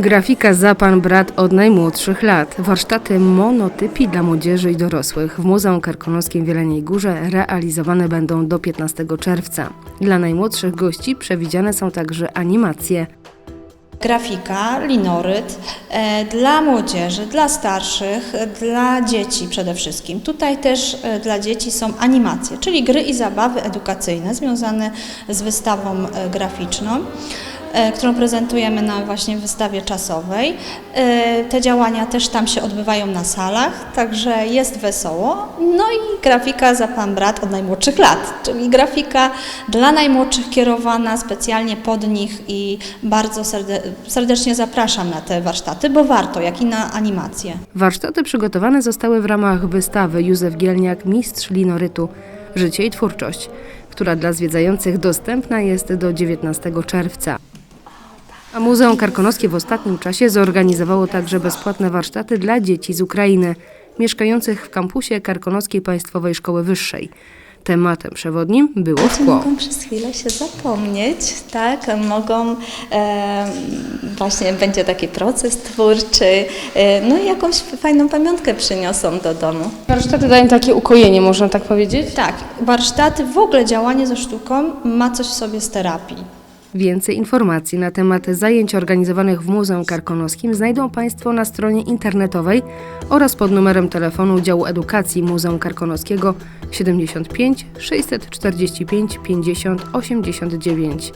Grafika za pan brat od najmłodszych lat. Warsztaty monotypi dla młodzieży i dorosłych w Muzeum Karkonoskim w Jeleniej Górze realizowane będą do 15 czerwca. Dla najmłodszych gości przewidziane są także animacje. grafika, linoryt e, dla młodzieży, dla starszych, e, dla dzieci przede wszystkim. Tutaj też e, dla dzieci są animacje, czyli gry i zabawy edukacyjne związane z wystawą graficzną. E, Którą prezentujemy na właśnie wystawie czasowej. E, Te działania też tam się odbywają na salach, także jest wesoło. No i grafika za pan brat od najmłodszych lat, czyli grafika dla najmłodszych kierowana specjalnie pod nich i bardzo serde- serdecznie zapraszam na te warsztaty, bo warto, jak i na animacje. Warsztaty przygotowane zostały w ramach wystawy Józef Gielniak Mistrz Linorytu Życie i Twórczość, która dla zwiedzających dostępna jest do 19 czerwca. A Muzeum Karkonoskie w ostatnim czasie zorganizowało także bezpłatne warsztaty dla dzieci z Ukrainy, mieszkających w kampusie Karkonoskiej Państwowej Szkoły Wyższej. Tematem przewodnim było szkło. Mogą przez chwilę się zapomnieć, tak? Mogą, e, właśnie będzie taki proces twórczy, e, no i jakąś fajną pamiątkę przyniosą do domu. Warsztaty dają takie ukojenie, można tak powiedzieć? Tak, warsztaty, w ogóle działanie ze sztuką ma coś w sobie z terapii. Więcej informacji na temat zajęć organizowanych w Muzeum Karkonoskim znajdą Państwo na stronie internetowej oraz pod numerem telefonu działu edukacji Muzeum Karkonoskiego 75 645 50 89.